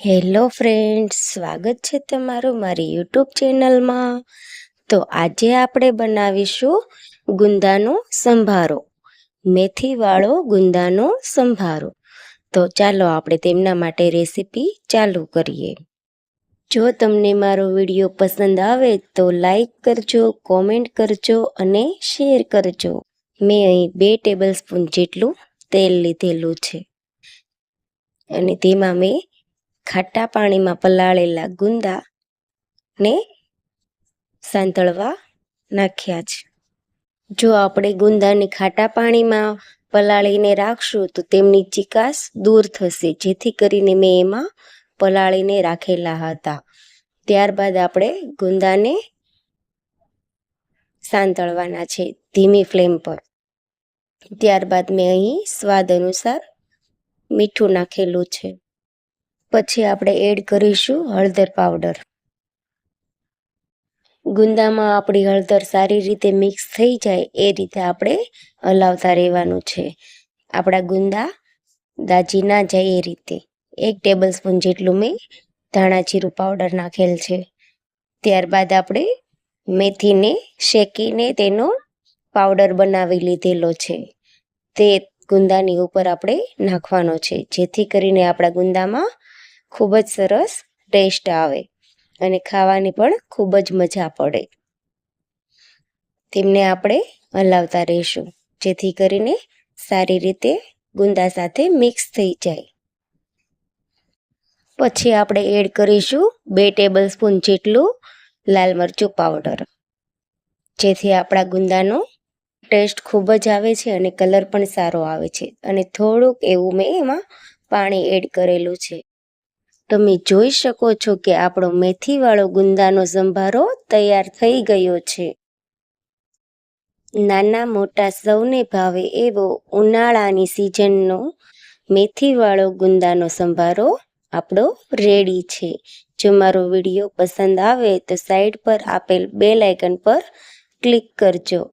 Hello friends, સ્વાગત છે તમારું મારી યુટ્યુબ ચેનલમાં. તો આજે આપણે બનાવીશું ગુંદાનો સંભારો, મેથીવાળો ગુંદાનો સંભારો. તો ચાલો આપણે તેમના માટે રેસીપી ચાલુ કરીએ. જો તમને મારો વીડિયો પસંદ આવે તો લાઈક કરજો, કોમેન્ટ કરજો અને શેર કરજો. મેં અહીં બે ટેબલ સ્પૂન જેટલું તેલ લીધેલું છે. અને તેમાં મેં ખાટા પાણીમાં પલાળેલા ગુંદા ને સાંતળવા નાખ્યા છે. જો આપણે ગુંદાને ખાટા પાણીમાં પલાળીને રાખશું, તો તેમની ચિકાસ દૂર થશે. જેથી કરીને મેં એમાં પલાળીને રાખેલા હતા. ત્યારબાદ આપણે ગુંદાને સાંતળવાના છે ધીમી ફ્લેમ પર. ત્યારબાદ મેં અહીં સ્વાદ અનુસાર મીઠું નાખેલું છે. પછી આપણે એડ કરીશું હળદર પાવડર ગુંદામાં આપણી હળદર સારી રીતે મિક્સ થઈ જાય એ રીતે આપણે હલાવતા રહેવાનું છે. આપણા ગુંદા દાજી ના જાય એ રીતે. એક ટેબલ સ્પૂન જેટલું મેં ધાણા જીરું પાવડર નાખેલ છે. ત્યારબાદ આપણે મેથીને શેકીને તેનો પાવડર બનાવી લીધેલો છે. તે ગુંદાની ઉપર આપણે નાખવાનો છે. જેથી કરીને આપણા ગુંદામાં ખૂબ જ સરસ ટેસ્ટ આવે અને ખાવાની પણ ખૂબ જ મજા પડે. તેમને આપણે હલાવતા રહીશું, જેથી કરીને સારી રીતે ગુંદા સાથે મિક્સ થઈ જાય. પછી આપણે એડ કરીશું બે ટેબલ સ્પૂન જેટલું લાલ મરચું પાવડર જેથી આપણા ગુંદાનો ટેસ્ટ ખૂબ જ આવે છે અને કલર પણ સારો આવે છે. અને થોડુંક એવું મેં એમાં પાણી એડ કરેલું છે. તમે જોઈ શકો છો કે આપણો મેથીવાળો ગુંદાનો સંભારો તૈયાર થઈ ગયો છે. નાના મોટા સૌને ભાવે એવો ઉનાળાની સિઝનનો મેથીવાળો ગુંદાનો સંભારો આપણો રેડી છે. જો મારો વીડિયો પસંદ આવે તો સાઈડ પર આપેલ બે લાઇકન પર ક્લિક કરજો.